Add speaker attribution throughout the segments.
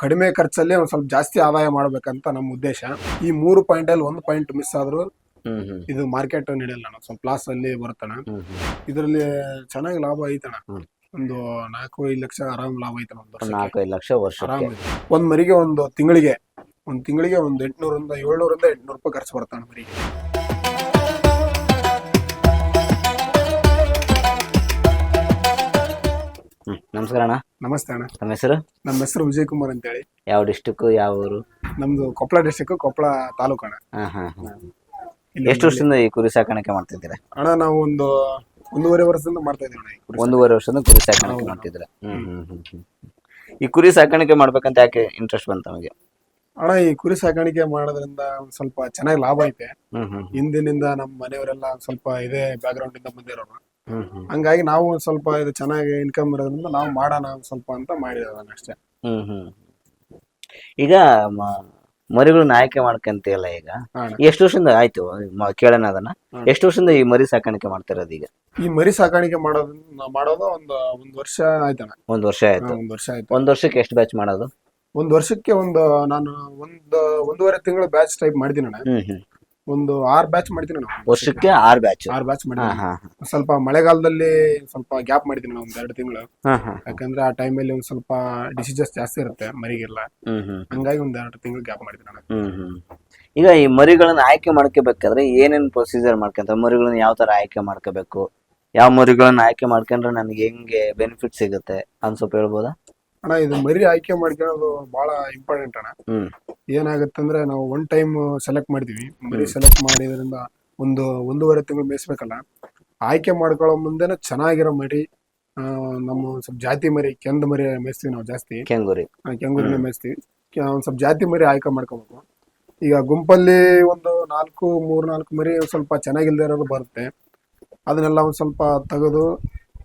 Speaker 1: ಕಡಿಮೆ ಖರ್ಚಲ್ಲಿ ಒಂದ್ ಸ್ವಲ್ಪ ಜಾಸ್ತಿ ಆದಾಯ ಮಾಡ್ಬೇಕಂತ ನಮ್ಮ ಉದ್ದೇಶ. ಈ ಮೂರು ಪಾಯಿಂಟ್ ಅಲ್ಲಿ ಒಂದು ಪಾಯಿಂಟ್ ಮಿಸ್ ಆದ್ರೂ ಇದು ಮಾರ್ಕೆಟ್ ನಡೆಯಲ್ಲ ಸ್ವಲ್ಪ ಲಾಸ್ ಅಲ್ಲಿ
Speaker 2: ಬರ್ತಣ.
Speaker 1: ಇದರಲ್ಲಿ ಚೆನ್ನಾಗಿ ಲಾಭ ಐತಣ ಒಂದು ನಾಲ್ಕು ಐದು ಲಕ್ಷ ಆರಾಮ್ ಲಾಭ ಐತಣ ಒಂದು ವರ್ಷಕ್ಕೆ.
Speaker 2: ನಾಲ್ಕೈದು ಲಕ್ಷ ವರ್ಷ
Speaker 1: ಆರಾಮ್. ಒಂದ್ ಮರಿಗೆ ಒಂದು ತಿಂಗಳಿಗೆ ಒಂದ್ ತಿಂಗಳಿಗೆ ಒಂದ್ ಎಂಟ್ನೂರಿಂದ ಏಳ್ನೂರಿಂದ ಎಂಟ್ನೂರು ರೂಪಾಯಿ ಖರ್ಚು ಬರ್ತಾನೆ ಮರಿಗೆ.
Speaker 2: ಹ್ಮ್ ನಮಸ್ಕಾರ ಅಣ್ಣ.
Speaker 1: ನಮಸ್ತೆ ಅಣ್ಣ.
Speaker 2: ನಮ್ಮ ಹೆಸರು?
Speaker 1: ನಮ್ಮ ಹೆಸರು ವಿಜಯ್ ಕುಮಾರ್ ಅಂತೇಳಿ.
Speaker 2: ಯಾವ ಡಿಸ್ಟಿಕ್ ಯಾವ ಊರು?
Speaker 1: ನಮ್ದು ಕೊಪ್ಪಳ ಡಿಸ್ಟಿಕ್ ಕೊಪ್ಪಳ ತಾಲೂಕು ಅಣ್ಣ.
Speaker 2: ಹಾ ಹಾ ಹಾ.
Speaker 1: ಇಲ್ಲಿ
Speaker 2: ಎಷ್ಟು ವರ್ಷದಿಂದ ಈ ಕುರಿ ಸಾಕಾಣಿಕೆ ಮಾಡ್ತಿದ್ದೀರಾ
Speaker 1: ಅಣ್ಣ ನಾವು ಒಂದು ಒಂದೂವರೆ ವರ್ಷದಿಂದ ಮಾಡ್ತಾ ಇದೀವಿ ಅಣ್ಣ ಈ ಕುರಿ
Speaker 2: ಒಂದೂವರೆ ವರ್ಷದಿಂದ ಕುರಿ ಸಾಕಾಣಿಕೆ ಮಾಡ್ತಿದ್ದೀರಾ? ಹ್ಮ್ ಹ್ಮ್. ಹ್ಮ್ ಹ್ಮ್. ಈ ಕುರಿ ಸಾಕಾಣಿಕೆ ಮಾಡ್ಬೇಕಂತ ಯಾಕೆ ಇಂಟ್ರೆಸ್ಟ್ ಬಂತ ನಮಗೆ?
Speaker 1: ಅಣ್ಣ ಈ ಕುರಿ ಸಾಕಾಣಿಕೆ ಮಾಡೋದ್ರಿಂದ ಒಂದ್ ಸ್ವಲ್ಪ ಚೆನ್ನಾಗಿ ಲಾಭ ಐತೆ.
Speaker 2: ಹ್ಮ್ ಹ್ಮ್
Speaker 1: ಹಿಂದಿನಿಂದ ನಮ್ಮ ಮನೆಯವರೆಲ್ಲ ಒಂದ್ ಸ್ವಲ್ಪ ಇದೇ ಬ್ಯಾಕ್ ಗ್ರೌಂಡ್ ಇಂದ ಬಂದಿರೋರು. ಹಂಗಾಗಿ ನಾವು ಒಂದ್ ಸ್ವಲ್ಪ ಇದು ಚೆನ್ನಾಗಿ ಇನ್ಕಮ್ ಇರೋದ್ರಿಂದ ನಾವು ಮಾಡೋಣ ಒಂದ್ ಸ್ವಲ್ಪ ಅಂತ ಮಾಡಿದ ಅಷ್ಟೇ.
Speaker 2: ಹ್ಮ್ ಹ್ಮ್. ಈಗ ಮ- ಮರಿಗಳನ್ನ ಆಯ್ಕೆ ಮಾಡ್ಕಂತೀಯಲ್ಲ ಈಗ?
Speaker 1: ಹಾ
Speaker 2: ಎಷ್ಟು ವರ್ಷದಿಂದ ಆಯ್ತು? ಮ- ಕೇಳೋಣ ಅದನ್ನ. ಎಷ್ಟು ವರ್ಷದಿಂದ ಈ ಮರಿ ಸಾಕಾಣಿಕೆ ಮಾಡ್ತಿರೋದು ಈಗ?
Speaker 1: ಈ ಮರಿ ಸಾಕಾಣಿಕೆ ನಾವ್ ಮಾಡೋದು ಒಂದು ಒಂದ್ ವರ್ಷ ಆಯ್ತಣ್ಣ.
Speaker 2: ಒಂದ್ ವರ್ಷ ಆಯ್ತು.
Speaker 1: ಒಂದ್ ವರ್ಷ ಆಯ್ತು.
Speaker 2: ಒಂದ್ ವರ್ಷಕ್ಕೆ ಎಷ್ಟು ಬ್ಯಾಚ್ ಮಾಡೋದು?
Speaker 1: ಒಂದ್ ವರ್ಷಕ್ಕೆ ಒಂದು ನಾನು ಒಂದ್ ಒಂದೂವರೆ ತಿಂಗಳು ಬ್ಯಾಚ್ ಟೈಪ್ ಮಾಡಿದೀನಿ ಅಣ್ಣ
Speaker 2: ಹ್ಮ್ ಹ್ಮ್.
Speaker 1: ಒಂದು ಆರ್ ಬ್ಯಾಚ್ ಮಾಡಿದೀನಿ ನಾವು
Speaker 2: ವರ್ಷಕ್ಕೆ ಆರ್ ಬ್ಯಾಚ್
Speaker 1: ಆರ್ ಬ್ಯಾಚ್ ಮಾಡಿದ್ವಿ
Speaker 2: ಹಾ
Speaker 1: ಸ್ವಲ್ಪ ಮಳೆಗಾಲದಲ್ಲಿ ಸ್ವಲ್ಪ ಗ್ಯಾಪ್ ಮಾಡಿದ್ದೀನಿ ನಾವು ಒಂದ್ ಎರಡು ತಿಂಗಳು ಯಾಕಂದ್ರೆ ಆ ಟೈಮಲ್ಲಿ ಒಂದ್ ಸ್ವಲ್ಪ ಡಿಸೀಸಸ್ ಜಾಸ್ತಿ ಇರುತ್ತೆ ಮರಿಗೆಲ್ಲ. ಹಂಗಾಗಿ ಒಂದ್ ಎರಡು ತಿಂಗಳು ಗ್ಯಾಪ್ ಮಾಡಿದ್ದೀನಿ
Speaker 2: ನಾನು. ಈಗ ಈ ಮರಿಗಳನ್ನ ಆಯ್ಕೆ ಮಾಡ್ಕೋಬೇಕಾದ್ರೆ ಏನೇನ್ ಪ್ರೊಸೀಜರ್ ಮಾಡ್ಕೊಂತ ಮರಿಗಳನ್ನ ಯಾವ ತರ ಆಯ್ಕೆ ಮಾಡ್ಕೋಬೇಕು? ಯಾವ ಮರಿಗಳನ್ನ ಆಯ್ಕೆ ಮಾಡ್ಕೊಂಡ್ರೆ ನನಗೆ ಹೆಂಗೆ ಬೆನಿಫಿಟ್ ಸಿಗುತ್ತೆ ಅಂತ ಸ್ವಲ್ಪ ಹೇಳ್ಬೋದಾ?
Speaker 1: ಅಣ್ಣ ಇದು ಮರಿ ಆಯ್ಕೆ ಮಾಡ್ಕೊಳ್ಳೋದು ಬಹಳ ಇಂಪಾರ್ಟೆಂಟ್ ಅಣ್ಣ.
Speaker 2: ಏನಾಗುತ್ತೆ
Speaker 1: ಅಂದ್ರೆ ನಾವು ಒನ್ ಟೈಮ್ ಸೆಲೆಕ್ಟ್ ಮಾಡ್ತೀವಿ ಮರಿ ಸೆಲೆಕ್ಟ್ ಮಾಡಿದ್ರಿಂದ ಒಂದು ಒಂದೂವರೆ ತಿಂಗಳು ಮೇಯಿಸ್ಬೇಕಲ್ಲ ಆಯ್ಕೆ ಮಾಡ್ಕೊಳ್ಳೋ ಮುಂದೆನೆ ಚೆನ್ನಾಗಿರೋ ಮರಿ ಆ, ನಮ್ಮ ಒಂದ್ ಸ್ವಲ್ಪ ಜಾತಿ ಮರಿ ಕೆಂದ ಮರಿ ಮೇಯಿಸ್ತೀವಿ ನಾವು ಜಾಸ್ತಿ.
Speaker 2: ಕೆಂಗುರಿ.
Speaker 1: ಆ, ಕೆಂಗುರಿನ ಮೇಯಿಸ್ತೀವಿ. ಕೆ- ಒಂದ್ ಸ್ವಲ್ಪ ಜಾತಿ ಮರಿ ಆಯ್ಕೆ ಮಾಡ್ಕೋಬೇಕು. ಈಗ ಗುಂಪಲ್ಲಿ ಒಂದು ನಾಲ್ಕು ಮೂರ್ ನಾಲ್ಕು ಮರಿ ಸ್ವಲ್ಪ ಚೆನ್ನಾಗಿಲ್ದೇ ಇರೋದು ಬರುತ್ತೆ. ಅದನ್ನೆಲ್ಲ ಒಂದ್ ಸ್ವಲ್ಪ ತೆಗೆದು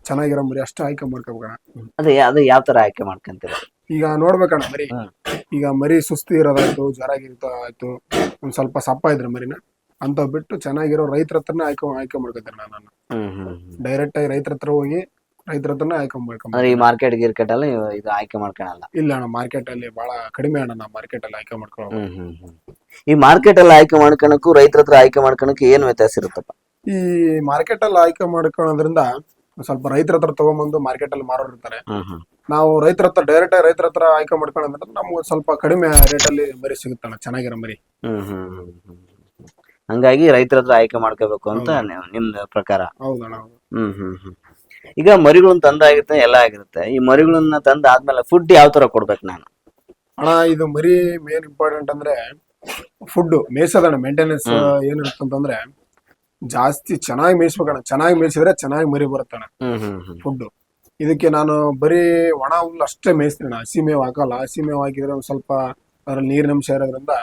Speaker 1: ಚೆನ್ನಾಗಿರೋ ಮರಿ ಅಷ್ಟೇ ಆಯ್ಕೆ ಮಾಡ್ಕೋಬೇಕಣ್ಣ.
Speaker 2: ಅದೇ ಅದು ಯಾವ ತರ ಆಯ್ಕೆ ಮಾಡ್ಕೊಂತೀರ?
Speaker 1: ಈಗ ನೋಡ್ಬೇಕಣ್ಣ ಮರಿ.
Speaker 2: ಹ್ಮ್.
Speaker 1: ಈಗ ಮರಿ ಸುಸ್ತಿ ಇರೋದಾಯ್ತು ಜ್ವರ ಗಿರ್ತ ಆಯ್ತು ಒಂದ್ ಸ್ವಲ್ಪ ಸಪ್ಪ ಇದ್ರ ಮರಿನ ಅಂತ ಬಿಟ್ಟು ಚೆನ್ನಾಗಿರೋ ರೈತರ ಹತ್ರನೇ ಆಯ್ಕೆ ಆಯ್ಕೆ ಮಾಡ್ಕೊತೀನಿ ನಾನು
Speaker 2: ಹ್ಮ್ ಹ್ಮ್ ಹ್ಮ್.
Speaker 1: ಡೈರೆಕ್ಟ್ ಆಗಿ ರೈತರ ಹತ್ರ ಹೋಗಿ ರೈತರ ಹತ್ರನೇ ಆಯ್ಕೆ ಮಾಡ್ಕೊಂಬ
Speaker 2: ಅಂದ್ರೆ ಈ ಮಾರ್ಕೆಟ್ ಗಿರ್ಕೆಟ್ ಅಲ್ಲಿ ಇದು ಆಯ್ಕೆ ಮಾಡ್ಕೊಳಲ್ಲ?
Speaker 1: ಇಲ್ಲ ಅಣ್ಣ ಮಾರ್ಕೆಟ್ ಅಲ್ಲಿ ಬಹಳ ಕಡಿಮೆ ಅಣ್ಣ ನಾ ಮಾರ್ಕೆಟ್ ಅಲ್ಲಿ ಆಯ್ಕೆ ಮಾಡ್ಕೊಳ್ಳೋದು
Speaker 2: ಹ್ಮ್ ಹ್ಮ್ ಹ್ಮ್. ಈ ಮಾರ್ಕೆಟ್ ಅಲ್ಲಿ ಆಯ್ಕೆ ಮಾಡ್ಕೊಳಕ್ಕೂ ರೈತರ ಹತ್ರ ಆಯ್ಕೆ ಮಾಡ್ಕೊಳಕ್ಕೆ ಏನ್ ವ್ಯತ್ಯಾಸ ಇರುತ್ತಪ್ಪ?
Speaker 1: ಈ ಮಾರ್ಕೆಟ್ ಅಲ್ಲಿ ಆಯ್ಕೆ ಮಾಡ್ಕೊಳ್ಳೋದ್ರಿಂದ ಸ್ವಲ್ಪ ರೈತರ ಹತ್ರ ತಗೊಂಬಂದು ಮಾರ್ಕೆಟ್ ಅಲ್ಲಿ ಮಾರೋರು ಇರ್ತಾರೆ. ನಾವು ರೈತರ ಹತ್ರ ಡೈರೆಕ್ಟ್ ರೈತರ ಹತ್ರ ಆಯ್ಕೆ ಮಾಡ್ಕೊಂಡ್ರೆ ನಮ್ಗೆ ಸ್ವಲ್ಪ ಕಡಿಮೆ ರೇಟ್ ಅಲ್ಲಿ ಮರಿ ಸಿಗುತ್ತಣ್ಣ ಚೆನ್ನಾಗಿರೋ ಮರಿ.
Speaker 2: ಹಂಗಾಗಿ ರೈತರ ಹತ್ರ ಆಯ್ಕೆ ಮಾಡ್ಕೋಬೇಕು ಅಂತ ನಿಮ್ ಪ್ರಕಾರ.
Speaker 1: ಹೌದಣ್ಣ ಹೌದು.
Speaker 2: ಹ್ಮ್ ಹ್ಮ್ ಹ್ಮ್. ಈಗ ಮರಿಗಳನ್ನ ತಂದಾಗಿರುತ್ತೆ ಎಲ್ಲ ಆಗಿರುತ್ತೆ. ಈ ಮರಿಗಳನ್ನ ತಂದ ಆದ್ಮೇಲೆ ಫುಡ್ ಯಾವ ತರ ಕೊಡ್ಬೇಕು ನಾನು?
Speaker 1: ಅಣ್ಣ ಇದು ಮರಿ ಮೇನ್ ಇಂಪಾರ್ಟೆಂಟ್ ಅಂದ್ರೆ ಫುಡ್ ಮೇಯ್ಸೋದಣ್ಣ ಮೇಂಟೆನೆನ್ಸ್ ಏನಿರುತ್ತೆ ಅಂತಂದ್ರೆ ಜಾಸ್ತಿ ಚೆನ್ನಾಗಿ ಮೇಯಿಸ್ಬೇಕಣ್ಣ ಚೆನ್ನಾಗಿ ಮೇಯಿಸಿದ್ರೆ ಚೆನ್ನಾಗಿ ಮರಿ ಬರುತ್ತಣ್ಣ ಫುಡ್ ಇದಕ್ಕೆ ನಾನು ಬರೀ ಒಣ ಹುಲ್ಲು ಅಷ್ಟೇ ಮೇಯಿಸ್ತೀನಿ. ಹಸಿ ಮೇವು ಹಾಕಲ್ಲ. ಹಸಿ ಮೇವು ಹಾಕಿದ್ರೆ ಒಂದ್ ಸ್ವಲ್ಪ ಅದ್ರಲ್ಲಿ ನೀರಿನಂಶ ಇರೋದ್ರಿಂದ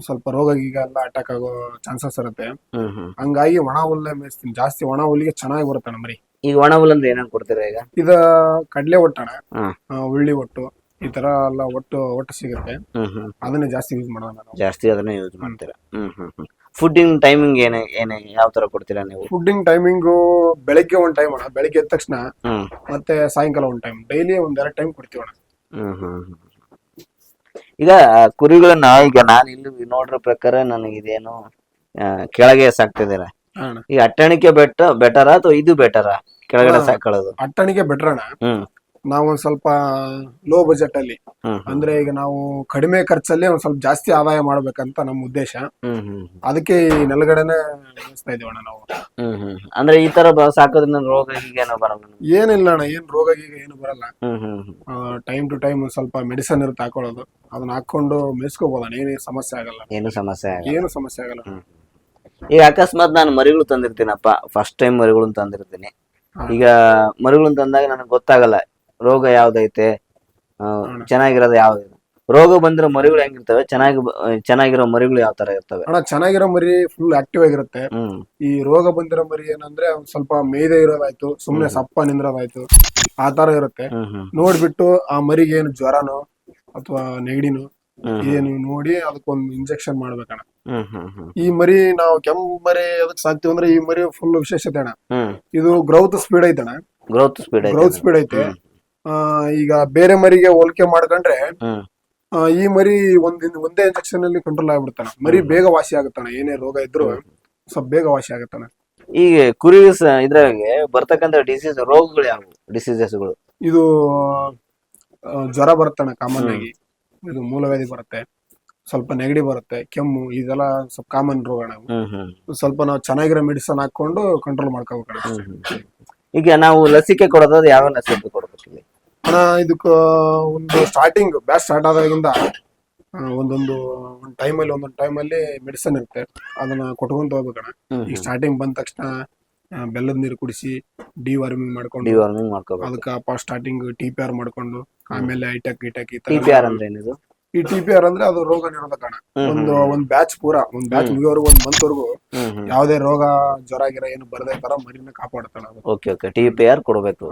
Speaker 1: ಸ್ವಲ್ಪ ರೋಗ ಗೀಗ ಎಲ್ಲ ಅಟ್ಯಾಕ್ ಆಗೋ ಚಾನ್ಸಸ್ ಇರುತ್ತೆ. ಹಂಗಾಗಿ ಒಣ ಹುಲ್ಲೇ ಮೇಯಿಸ್ತೀನಿ. ಜಾಸ್ತಿ ಒಣ ಹುಲ್ಲಿಗೆ ಚೆನ್ನಾಗಿ ಬರುತ್ತಣ್ಣ ಮರಿ.
Speaker 2: ಈಗ ಒಣ ಹುಲ್ಲ ಅಂದ್ರೆ ಕೊಡ್ತೀರ ಕೊಡ್ತೀರಾ ಈಗ?
Speaker 1: ಇದ ಕಡಲೆ ಒಟ್ಟಣ. ಉಳ್ಳಿ ಒಟ್ಟು. ಈ ತರ ಎಲ್ಲ ಒಟ್ಟು ಒಟ್ಟು ಸಿಗುತ್ತೆ. ಅದನ್ನೇ ಜಾಸ್ತಿ ಯೂಸ್ ಮಾಡೋಣ
Speaker 2: ಜಾಸ್ತಿ ಅದನ್ನೇ ಯೂಸ್ ಮಾಡ್ತೀರಾ? ಹ್ಮ್ ಹ್ಮ್ ಹ್ಮ್. ಫುಡ್ಡಿಂಗ್ ಟೈಮಿಂಗ್ ಏನ ಏನ ಯಾವ ತರ ಕೊಡ್ತೀರಾ ನೀವು?
Speaker 1: ಫುಡ್ಡಿಂಗ್ ಟೈಮಿಂಗು ಬೆಳಗ್ಗೆ ಒಂದ್ ಟೈಮ್ ಅಣ್ಣ. ಬೆಳಗ್ಗೆ ಎದ್ದ ತಕ್ಷಣ
Speaker 2: ಹ್ಮ್.
Speaker 1: ಮತ್ತೆ ಸಾಯಂಕಾಲ ಒಂದ್ ಟೈಮ್ ಡೈಲಿ ಒಂದ್ ಎರಡ್ ಟೈಮ್ ಕೊಡ್ತೀವಿ ಅಣ್ಣ.
Speaker 2: ಹ್ಮ್ ಹ್ಮ್ ಹ್ಮ್. ಈಗ ಕುರಿಗಳನ್ನ ಈಗ ನಾನು ಇಲ್ಲಿ ನೋಡ್ರ ಪ್ರಕಾರ ನನಗೆ ಇದೇನು ಆ, ಕೆಳಗೆ ಸಾಕ್ತಿದ್ದೀರಾ?
Speaker 1: ಹಾ ಅಣ್ಣ.
Speaker 2: ಈ ಅಟ್ಟಣಿಕೆ ಬೆಟ್ಟ ಬೆಟರ ಅಥವಾ ಇದು ಬೆಟರ ಕೆಳಗಡೆ. ಸಾಕೊಳ್ಳೋದು
Speaker 1: ಅಟ್ಟಣಿಗೆ ಬೆಟ್ರ್ ಅಣ್ಣ.
Speaker 2: ಹ್ಮ್.
Speaker 1: ನಾವು ಒಂದ್ ಸ್ವಲ್ಪ ಲೋ ಬಜೆಟ್ ಅಲ್ಲಿ. ಅಂದ್ರೆ ಈಗ ನಾವು ಕಡಿಮೆ ಖರ್ಚಲ್ಲಿ ಒಂದ್ ಸ್ವಲ್ಪ ಜಾಸ್ತಿ ಆದಾಯ ಮಾಡ್ಬೇಕಂತ ನಮ್ಮ ಉದ್ದೇಶ.
Speaker 2: ಹ್ಮ್ ಹ್ಮ್
Speaker 1: ಅದಕ್ಕೆ ಈ ನೆಲಗಡೆನೆ ಬೆಳೆಸ್ತಾ ಇದೀವಿ ಅಣ್ಣ ನಾವು.
Speaker 2: ಹ್ಮ್ ಹ್ಮ್ ಅಂದ್ರೆ ಈ ತರ ಬ- ಸಾಕೋದ್ರಿಂದ ರೋಗ ಹೀಗೇನೋ ಬರಲ್ಲ ನಿಮ್ಗೆ?
Speaker 1: ಏನಿಲ್ಲ ಅಣ್ಣ ಏನ್ ರೋಗ ಗೀಗ ಏನು ಬರಲ್ಲ.
Speaker 2: ಹ್ಮ್ ಹ್ಮ್ ಹ್ಮ್.
Speaker 1: ಟೈಮ್ ಟು ಟೈಮ್ ಸ್ವಲ್ಪ ಮೆಡಿಸನ್ ಇರುತ್ತೆ ಹಾಕೊಳ್ಳೋದು. ಅದನ್ನ ಹಾಕೊಂಡು ಮೇಯಿಸ್ಕೋಬಹುದು ಅಣ್ಣ ಏನೇ ಸಮಸ್ಯೆ ಆಗಲ್ಲ.
Speaker 2: ಏನು ಸಮಸ್ಯೆ ಆಗಲ್ಲ.
Speaker 1: ಏನು ಸಮಸ್ಯೆ ಆಗಲ್ಲ.
Speaker 2: ಹ್ಮ್. ಈಗ ಅಕಸ್ಮಾತ್ ನಾನು ಮರಿಗಳು ತಂದಿರ್ತೀನಪ್ಪ. ಫಸ್ಟ್ ಟೈಮ್ ಮರಿಗಳನ್ನ ತಂದಿರ್ತೀನಿ. ಈಗ ಮರಿಗಳನ್ನ ತಂದಾಗ ನನಗೆ ಗೊತ್ತಾಗಲ್ಲ. ರೋಗ ಯಾವ್ದೈತೆ? ಚೆನ್ನಾಗಿರೋದು ಯಾವ್ದು? ರೋಗ ಬಂದಿರೋ ಮರಿಗಳು ಹೆಂಗಿರ್ತವೆ? ಚೆನ್ನಾಗಿ ಚೆನ್ನಾಗಿರೋ ಮರಿಗಳು ಯಾವ ತರ ಇರ್ತವೆ?
Speaker 1: ಅಣ್ಣ ಚೆನ್ನಾಗಿರೋ ಮರಿ ಫುಲ್ ಆಕ್ಟಿವ್ ಆಗಿರುತ್ತೆ. ಈ ರೋಗ ಬಂದಿರೋ ಮರಿ ಏನಂದ್ರೆ ಸ್ವಲ್ಪ ಮೇಯ್ದೆ ಇರೋದಾಯ್ತು ಸುಮ್ನೆ ಸಪ್ಪ ನಿಂದ್ರೋದಾಯ್ತು ಆ ತರ ಇರುತ್ತೆ. ನೋಡ್ಬಿಟ್ಟು ಆ ಮರಿಗೆ ಏನು ಜ್ವರನೋ ಅಥವಾ ನೆಗಡಿನೋ ಏನು ನೋಡಿ ಅದಕ್ಕೊಂದು ಇಂಜೆಕ್ಷನ್ ಮಾಡ್ಬೇಕಣ್ಣ. ಈ ಮರಿ ನಾವು ಕೆಂಪು ಮರಿ ಅದಕ್ಕೆ ಸಾಕ್ತಿವಿ ಅಂದ್ರೆ ಈ ಮರಿ ಫುಲ್ ವಿಶೇಷತೆ ಅಣ್ಣ. ಇದು ಗ್ರೌತ್ ಸ್ಪೀಡ್ ಐತಣ್ಣ.
Speaker 2: ಗ್ರೌತ್ ಸ್ಪೀಡ್
Speaker 1: ಗ್ರೌತ್ ಸ್ಪೀಡ್ ಐತೆ. ಈಗ ಬೇರೆ ಮರಿಗೆ ಹೋಲಿಕೆ ಮಾಡ್ಕೊಂಡ್ರೆ ಈ ಮರಿ ಒಂದ್ ಒಂದೇ ಇಂಜೆಕ್ಷನ್ ಅಲ್ಲಿ ಕಂಟ್ರೋಲ್ ಆಗ್ಬಿಡ್ತಾನೆ. ಮರಿ ಬೇಗ ವಾಸಿ ಆಗುತ್ತಾನೆ. ಏನೇ ರೋಗ ಇದ್ರು ಸ್ವಲ್ಪ ಬೇಗ ವಾಸಿ ಆಗುತ್ತಾನೆ.
Speaker 2: ಈಗ ಕುರಿ ಇದ್ರಾಗೆ ಬರ್ತಕ್ಕಂಥ ಡಿಸೀಸ್ ರೋಗಗಳು ಯಾವ? ಡಿಸೀಸಸ್ಗಳು
Speaker 1: ಇದು ಜ್ವರ ಬರುತ್ತಾನೆ ಕಾಮನ್ ಆಗಿ. ಇದು ಮೂಲವ್ಯಾಧಿ ಬರುತ್ತೆ. ಸ್ವಲ್ಪ ನೆಗಡಿ ಬರುತ್ತೆ ಕೆಮ್ಮು ಇದೆಲ್ಲ ಸ್ವಲ್ಪ ಕಾಮನ್ ರೋಗ
Speaker 2: ಹ್ಮ್
Speaker 1: ಸ್ವಲ್ಪ ನಾವು ಚೆನ್ನಾಗಿರೋ ಮೆಡಿಸನ್ ಹಾಕೊಂಡು ಕಂಟ್ರೋಲ್
Speaker 2: ಮಾಡ್ಕೋಬೇಕು. ಈಗ ನಾವು ಲಸಿಕೆ ಕೊಡೋದಾದ್ರೆ ಯಾವ ಲಸಿಕೆ ಕೊಡ್ಬೇಕು
Speaker 1: ಅಣ್ಣ ಇದಕ್ಕ ಒಂದು ಸ್ಟಾರ್ಟಿಂಗ್ ಬ್ಯಾಚ್ ಸ್ಟಾರ್ಟ್ ಆದಾಗಿಂದ ಒಂದೊಂದು ಒಂದು ಟೈಮಲ್ಲಿ ಒಂದೊಂದು ಟೈಮಲ್ಲಿ ಮೆಡಿಸನ್ ಇರುತ್ತೆ. ಅದನ್ನ ಕೊಟ್ಕೊಂತ ಹೋಗ್ಬೇಕಣ್ಣ.
Speaker 2: ಹ್ಮ್
Speaker 1: ಈಗ ಸ್ಟಾರ್ಟಿಂಗ್ ಬಂದ ತಕ್ಷಣ ಬೆಲ್ಲದ ನೀರು ಕುಡಿಸಿ ಡಿ ವಾರ್ಮಿಂಗ್ ಮಾಡ್ಕೊಂಡು
Speaker 2: ಡಿವಾರ್ಮಿಂಗ್ ಮಾಡ್ಕೋಬೇಕು.
Speaker 1: ಅದಕ್ಕ ಸ್ಟಾರ್ಟಿಂಗ್ ಟಿ ಪಿ ಆರ್ ಮಾಡ್ಕೊಂಡು ಆಮೇಲೆ ಐಟಕ್ ಗಿಟೆಕ್ ಈ
Speaker 2: ಟಿ
Speaker 1: ತರ
Speaker 2: ಪಿ ಆರ್ ಅಂದ್ರೆ ಏನಿದು?
Speaker 1: ಈ ಟಿ ಪಿ ಆರ್ ಅಂದ್ರೆ ಅದು ರೋಗ ನಿರೋಧಕ ಅಣ್ಣ. ಒಂದು ಒಂದ್ ಬ್ಯಾಚ್ ಪೂರ ಒಂದ್ ಬ್ಯಾಚ್ ಮುಗಿಯೋವರೆಗೂ ಒಂದ್ ಮಂತ್ ವರೆಗೂ
Speaker 2: ಹ್ಮ್
Speaker 1: ರೋಗ ಜ್ವರ ಗಿರ ಏನು ಬರದೇ ತರ ಮರಿನ ಕಾಪಾಡ್ತಾನ
Speaker 2: okay okay T P R ಕೊಡಬೇಕು.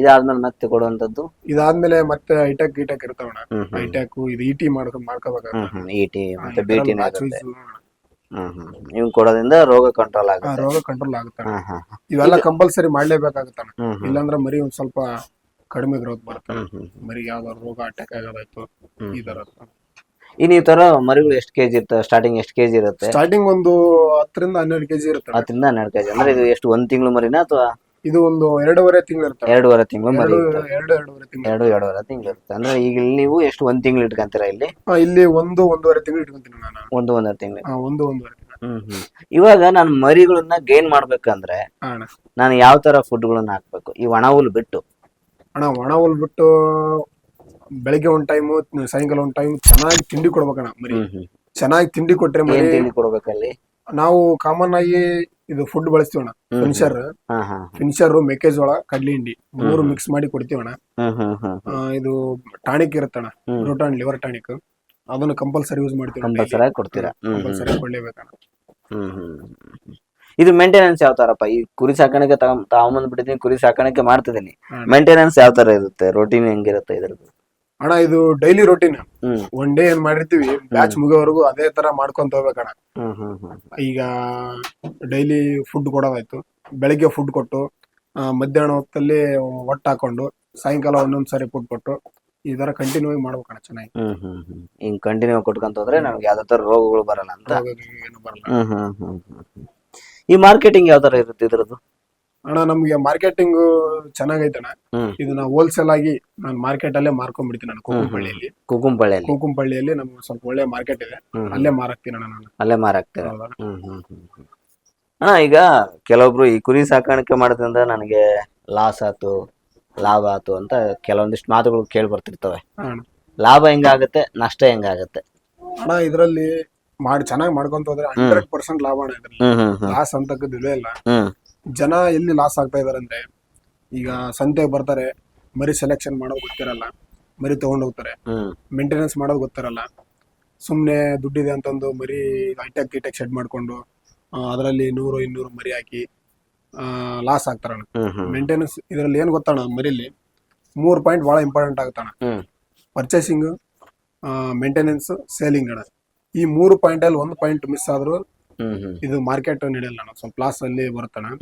Speaker 2: ಇದಾದ್ಮೇಲೆ ಮತ್ತೆ ಕೊಡುವಂತದ್ದು
Speaker 1: ಇದಾದ್ಮೇಲೆ ಮತ್ತೆ ಐಟೆಕ್ ಗಿಟೆಕ್
Speaker 2: ಇರ್ತಾವಣ
Speaker 1: ಐಟೆಕ್ ಇದು ಇ ಟಿ ಮಾಡ್ಕೊ ಮಾಡ್ಕೋಬೇಕು
Speaker 2: ಹ್ಮ್ ಹ್ಮ್. ಇ ಟಿ ಮತ್ತೆ ಬಿ ಟಿ ಇವ್ ಕೊಡೋದ್ರಿಂದ ರೋಗ ಕಂಟ್ರೋಲ್ ಆಗುತ್ತೆ.
Speaker 1: ರೋಗ ಕಂಟ್ರೋಲ್
Speaker 2: ಹ್ಮ್
Speaker 1: ಇವೆಲ್ಲ ಕಂಪಲ್ಸರಿ
Speaker 2: ಮಾಡ್ಲೇಬೇಕಾಗುತ್ತೆ
Speaker 1: ಇಲ್ಲಾಂದ್ರೆ ಮರಿ ಒಂದ್ ಸ್ವಲ್ಪ ಕಡಿಮೆ ಗ್ರೋತ್ ಬರುತ್ತೆ. ಮರಿ ಯಾವ್ದಾದ್ರು ರೋಗ ಅಟ್ಯಾಕ್ ಆಗೋದಾಯ್ತು. ಈ ತರ
Speaker 2: ಇನ್ನು ಈ ತರ ಮರಿಗಳು ಎಷ್ಟು ಕೆಜಿ ಇರ್ತವೆ ಸ್ಟಾರ್ಟಿಂಗ್ ಎಷ್ಟು ಕೆಜಿ ಇರುತ್ತೆ?
Speaker 1: ಸ್ಟಾರ್ಟಿಂಗ್ ಒಂದು ಹತ್ತರಿಂದ ಹನ್ನೆರಡು ಕೆಜಿ ಇರುತ್ತೆ.
Speaker 2: ಹತ್ತರಿಂದ ಹನ್ನೆರಡು ಕೆಜಿ ಅಂದ್ರೆ ಇದು ಎಷ್ಟು ಒಂದ್ ತಿಂಗಳು ಮರಿನಾ ಅಥವಾ?
Speaker 1: ಇದು ಒಂದು ಎರಡೂವರೆ ತಿಂಗಳು ಇರುತ್ತೆ.
Speaker 2: ಎರಡೂವರೆ ತಿಂಗಳು ಮರಿ
Speaker 1: ಎರಡು
Speaker 2: ಇರ್ತವೆ.
Speaker 1: ಎರಡು ಎರಡೂವರೆ ತಿಂಗಳು.
Speaker 2: ಎರಡು ಎರಡೂವರೆ ತಿಂಗಳು ಇರುತ್ತೆ. ಅಂದ್ರೆ ಈಗ ಇಲ್ಲಿ ನೀವು ಎಷ್ಟು ಒಂದ್ ತಿಂಗಳು ಇಟ್ಕೊಂತೀರಾ ಇಲ್ಲಿ?
Speaker 1: ಇಲ್ಲಿ ಒಂದು ಒಂದೂವರೆ ತಿಂಗಳು ಇಟ್ಕೊಂತೀನಿ ನಾನು.
Speaker 2: ಒಂದು ಒಂದೂವರೆ ತಿಂಗಳು.
Speaker 1: ಆ, ಒಂದು ಒಂದೂವರೆ ತಿಂಗಳು.
Speaker 2: ಹ್ಮ್ ಹ್ಮ್. ಇವಾಗ ನಾನು ಮರಿಗಳನ್ನ ಗೇನ್ ಮಾಡ್ಬೇಕಂದ್ರೆ
Speaker 1: ಹಾ ಅಣ್ಣ.
Speaker 2: ನಾನು ಯಾವ ತರ ಫುಡ್ಗಳನ್ನ ಹಾಕ್ಬೇಕು? ಈ ಒಣ ಹುಲ್ ಬಿಟ್ಟು.
Speaker 1: ಅಣ್ಣ ಒಣ ಹುಲ್ ಬಿಟ್ಟು ಬೆಳಿಗ್ಗೆ ಒಂದ್ ಟೈಮ್ ಸಾಯಂಕಾಲ ಒಂದ್ ಟೈಮ್ ಚೆನ್ನಾಗಿ ತಿಂಡಿ ಕೊಡ್ಬೇಕಣ್ಣ ಮರಿ. ಚೆನ್ನಾಗಿ ತಿಂಡಿ ಕೊಟ್ರೆ
Speaker 2: ಏನ್
Speaker 1: ಮರಿ
Speaker 2: ತಿಂಡಿ ಕೊಡ್ಬೇಕಲ್ಲಿ
Speaker 1: ನಾವು ಕಾಮನ್ ಆಗಿ ಇದು ಫುಡ್ ಬಳಸ್ತೀವಣ್ಣ
Speaker 2: ಅಣ್ಣ
Speaker 1: ಫಿನಿಶರ್
Speaker 2: ಹಾ ಹಾ
Speaker 1: ಫಿನಿಶರ್ ಮೆಕ್ಕೆಜೋಳ ಕಡ್ಲಿ ಹಿಂಡಿ. ಮೂರು ಮಿಕ್ಸ್ ಮಾಡಿ ಕೊಡ್ತೀವಣ್ಣ.
Speaker 2: ಅಣ್ಣ ಹ್ಮ್
Speaker 1: ಆ, ಇದು ಟಾನಿಕ್ ಇರುತ್ತಣ್ಣ
Speaker 2: ಹ್ಮ್.
Speaker 1: ಪ್ರೋಟಾನ್ ಲಿವರ್ ಟಾನಿಕ್ ಅದನ್ನ ಕಂಪಲ್ಸರಿ ಯೂಸ್ ಮಾಡ್ತೀವಿ
Speaker 2: ಕಂಪಲ್ಸರಿ ಕೊಡ್ತೀರಾ? ಹ್ಮ್ ಹ್ಮ್
Speaker 1: ಕಂಪಲ್ಸರಿ ಕೊಡ್ಲೇಬೇಕಣ್ಣ
Speaker 2: ಹ್ಮ್ ಹ್ಮ್. ಇದು ಮೇಂಟೆನೆನ್ಸ್ ಯಾವ ತರಪ್ಪ? ಈ ಕುರಿ ಸಾಕಾಣಿಕೆ ತಗೊಂಬಂದ್ಬಿಟ್ಟಿದ್ದೀನಿ ಕುರಿ ಸಾಕಾಣಿಕೆ ಮಾಡ್ತಿದ್ದೀನಿ. ಮೇಂಟೆನೆನ್ಸ್ ಯಾವ ತರ ಇರುತ್ತೆ? ರೊಟೀನ್ ಹೆಂಗಿರುತ್ತೆ ಇದ್ರದ್ದು?
Speaker 1: ಅಣ್ಣ ಇದು ಡೈಲಿ ರೊಟೀನ್ ಒನ್ ಡೇ ಏನ್ ಮಾಡಿರ್ತೀವಿ ಬ್ಯಾಚ್ ಮುಗಿಯೋವರೆಗೂ ಅದೇ ತರ ಮಾಡ್ಕೊಂತ ಹೋಗ್ಬೇಕಣ್ಣ ಈಗ ಡೈಲಿ ಫುಡ್ ಕೊಡೋದಾಯ್ತು. ಬೆಳಿಗ್ಗೆ ಫುಡ್ ಕೊಟ್ಟು ಮಧ್ಯಾಹ್ನ ಹೊತ್ತಲ್ಲಿ ಒಟ್ಟು ಹಾಕೊಂಡು ಸಾಯಂಕಾಲ ಒಂದೊಂದ್ ಸಾರಿ ಫುಡ್ ಕೊಟ್ಟು ಈ ತರ ಕಂಟಿನ್ಯೂ ಆಗಿ ಮಾಡ್ಬೇಕಣ್ಣ ಚೆನ್ನಾಗಿ.
Speaker 2: ಹಿಂಗ್ ಕಂಟಿನ್ಯೂ ಕೊಟ್ಕೊಂತ ಹೋದ್ರೆ ನಮ್ಗೆ ಯಾವ್ದೇ ತರ ರೋಗಗಳು ಬರಲ್ಲ ಅಂತ?
Speaker 1: ಏನು ಬರಲ್ಲ.
Speaker 2: ಈ ಮಾರ್ಕೆಟಿಂಗ್ ಯಾವ ತರ ಇರುತ್ತೆ ಇದ್ರದ್ದು?
Speaker 1: ಅಣ್ಣ ನಮ್ಗೆ ಮಾರ್ಕೆಟಿಂಗ್ ಚೆನ್ನಾಗೈತಣ್ಣ.
Speaker 2: ಹ್ಮ್.
Speaker 1: ಇದನ್ನ ಹೋಲ್ಸೇಲ್ ಆಗಿ ನಾನು ಮಾರ್ಕೆಟ್ ಅಲ್ಲೇ ಮಾರ್ಕೊಂಡ್ಬಿಡ್ತೀನಿ ನಾನು ಕುಕುಂಪಳ್ಳಿಯಲ್ಲಿ
Speaker 2: ಕುಕುಂಬಳ್ಳಿಯಲ್ಲಿ
Speaker 1: ಕುಕುಂಪಳ್ಳಿಯಲ್ಲಿ ನಮ್ಗೆ ಸ್ವಲ್ಪ ಒಳ್ಳೆ ಮಾರ್ಕೆಟ್ ಇದೆ.
Speaker 2: ಹ್ಮ್
Speaker 1: ಅಲ್ಲೇ ಮಾರಾಕ್ತೀನಿ ಅಣ್ಣ ನಾನು.
Speaker 2: ಅಲ್ಲೇ
Speaker 1: ಮಾರಾಕ್ತೀನಿ?
Speaker 2: ಹ್ಮ್ ಹ್ಮ್ ಹ್ಮ್ ಹ್ಮ್. ಅಣ್ಣ ಈಗ ಕೆಲವೊಬ್ರು ಈ ಕುರಿ ಸಾಕಾಣಿಕೆ ಮಾಡೋದ್ರಿಂದ ನನಗೆ ಲಾಸ್ ಆತು ಲಾಭ ಆತು ಅಂತ ಕೆಲವೊಂದಿಷ್ಟು ಮಾತುಗಳು ಕೇಳಿ ಬರ್ತಿರ್ತವೆ.
Speaker 1: ಹಾ ಅಣ್ಣ.
Speaker 2: ಲಾಭ ಹೆಂಗಾಗತ್ತೆ ನಷ್ಟ ಹೆಂಗಾಗತ್ತೆ?
Speaker 1: ಅಣ್ಣ ಇದರಲ್ಲಿ ಮಾಡಿ ಚೆನ್ನಾಗಿ ಮಾಡ್ಕೊಂತ ಹೋದ್ರೆ ಹಂಡ್ರೆಡ್ ಪರ್ಸೆಂಟ್ ಲಾಭ ಲಾಸ್ ಅಂತಕ್ಕದ್ದು ಇದೇ ಇಲ್ಲ. ಜನ ಎಲ್ಲಿ ಲಾಸ್ ಆಗ್ತಾ ಇದಾರೆ ಅಂದ್ರೆ ಈಗ ಸಂತೆಗೆ ಬರ್ತಾರೆ ಮರಿ ಸೆಲೆಕ್ಷನ್ ಮಾಡೋದು ಗೊತ್ತಿರಲ್ಲ ಮರಿ ತಗೊಂಡ್ ಹೋಗ್ತಾರೆ. ಮೇಂಟೆನೆನ್ಸ್ ಮಾಡೋದು ಗೊತ್ತಿರಲ್ಲ. ಸುಮ್ಮನೆ ದುಡ್ಡಿದೆ ಅಂತಂದು ಮರಿ ಹೈಟೆಕ್ ಗಿಟೆಕ್ ಶೆಡ್ ಮಾಡ್ಕೊಂಡು ಅದರಲ್ಲಿ ನೂರು ಇನ್ನೂರು ಮರಿ ಹಾಕಿ ಲಾಸ್
Speaker 2: ಆಗ್ತಾರಣ.
Speaker 1: ಮೇಂಟೆನೆನ್ಸ್ ಇದರಲ್ಲಿ ಏನು ಗೊತ್ತಣ್ಣ ಮರಿಲಿ ಮೂರು ಪಾಯಿಂಟ್ ಬಹಳ ಇಂಪಾರ್ಟೆಂಟ್
Speaker 2: ಆಗುತ್ತಣ
Speaker 1: ಪರ್ಚೇಸಿಂಗ್ ಮೇಂಟೆನೆನ್ಸ್ ಸೇಲಿಂಗ್ ಅಣ್ಣ. ಈ ಮೂರು ಪಾಯಿಂಟ್ ಅಲ್ಲಿ ಒಂದು ಪಾಯಿಂಟ್ ಮಿಸ್ ಆದ್ರೂ ಇದು ಮಾರ್ಕೆಟ್ ನಡೆಯಲ್ಲ ಸ್ವಲ್ಪ ಲಾಸ್ ಅಲ್ಲಿ